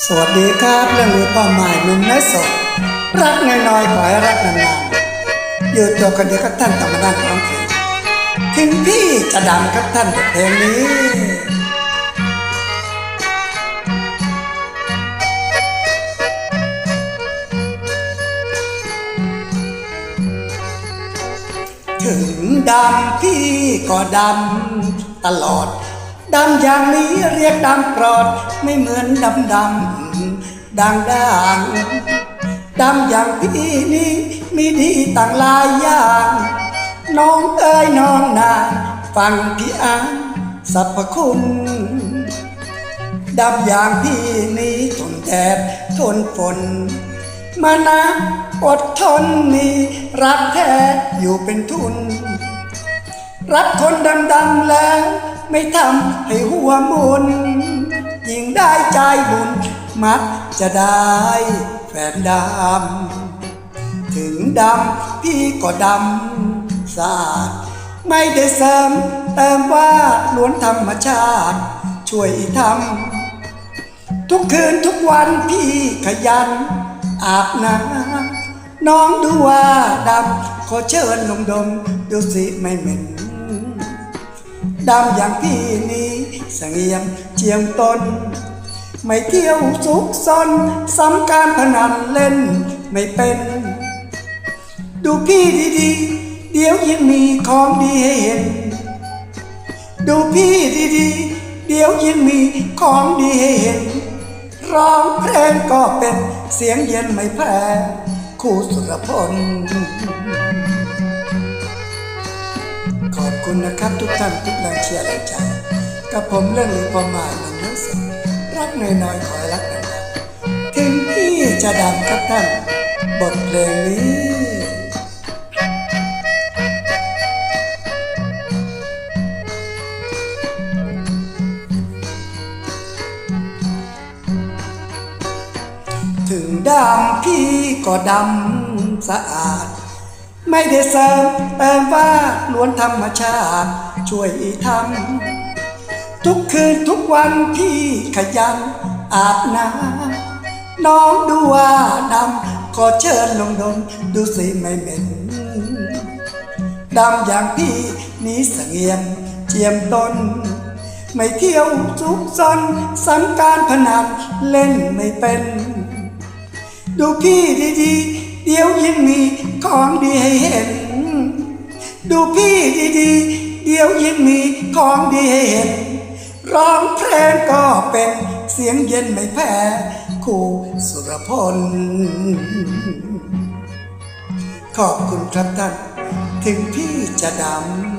สวัสดีครับเรื่องนี้ความหมายหนุ่มน้อยสดรักน้อยๆขอให้รักนานๆอยู่ตัวคนเดียวกับท่านธรรมดาของเพลงถึงพี่จะดังกับท่านเพลงนี้ ถึงดำพี่ก็ดำตลอด ดำอย่างนี้เรียกดำปลอด ไม่เหมือนดำดำดังด่างดำอย่างพี่นี้มีดีต่างหลายอย่าง น้องเอ้ยน้องนางฟังพี่อ่านสรรพคุณดำอย่างพี่นี้ทนแดดทนฝน มานะอดทนมีรักแท้อยู่เป็นทุน รักคนดำๆแล้ว ไม่ทำให้หัวมุนยิ่งได้ใจบุญ มักจะได้แฟนดำ ถึงดำพี่ก็ดำสะอาดไม่ได้เสริมเติมว่าล้วนธรรมชาติ ช่วยทำทุกคืนทุกวันพี่ขยัน อาบน้ำน้องดูว่าดำขอเชิญลงดมดูสิไม่เหม็น ดำอย่างพี่นี้เสงียมเจียมตน ไม่เที่ยวซุกซนซ้ำการพนันเล่นไม่เป็น ดูพี่ดีๆ เดี๋ยวยังมีของดีให้เห็น ดูพี่ดีๆ เดี๋ยวยังมีของดีให้เห็น ร้องเพลงก็เป็นเสียงเย็นไม่แพ้ครูสุรพล คุณนะครับทุกท่านทุกแรงเชียร์แรงใจ กับผมเรื่องหรือความหมายมันรู้สึกรักน้อยๆขอให้รักนานๆถึงพี่จะดังครับท่าน บทเพลงนี้ถึงดำพี่ก็ดำสะอาด ไม่ได้เสริมเติมว่าล้วนธรรมชาติ ช่วยทำทุกคืนทุกวันพี่ขยันอาบน้ำน้องดูว่าดำขอเชิญลงดมดูสิไม่เหม็นดำอย่างพี่นี้เสงียมเจียมตน ไม่เที่ยวซุกซนสังการพนันเล่นไม่เป็น ดูพี่ดีๆ เดี๋ยวยังมีของดีให้เห็น ดูพี่ดีๆ เดี๋ยวยังมีของดีให้เห็น ร้องเพลงก็เป็นเสียงเย็นไม่แพ้ครูสุรพล ขอบคุณครับท่าน ถึงพี่จะดำ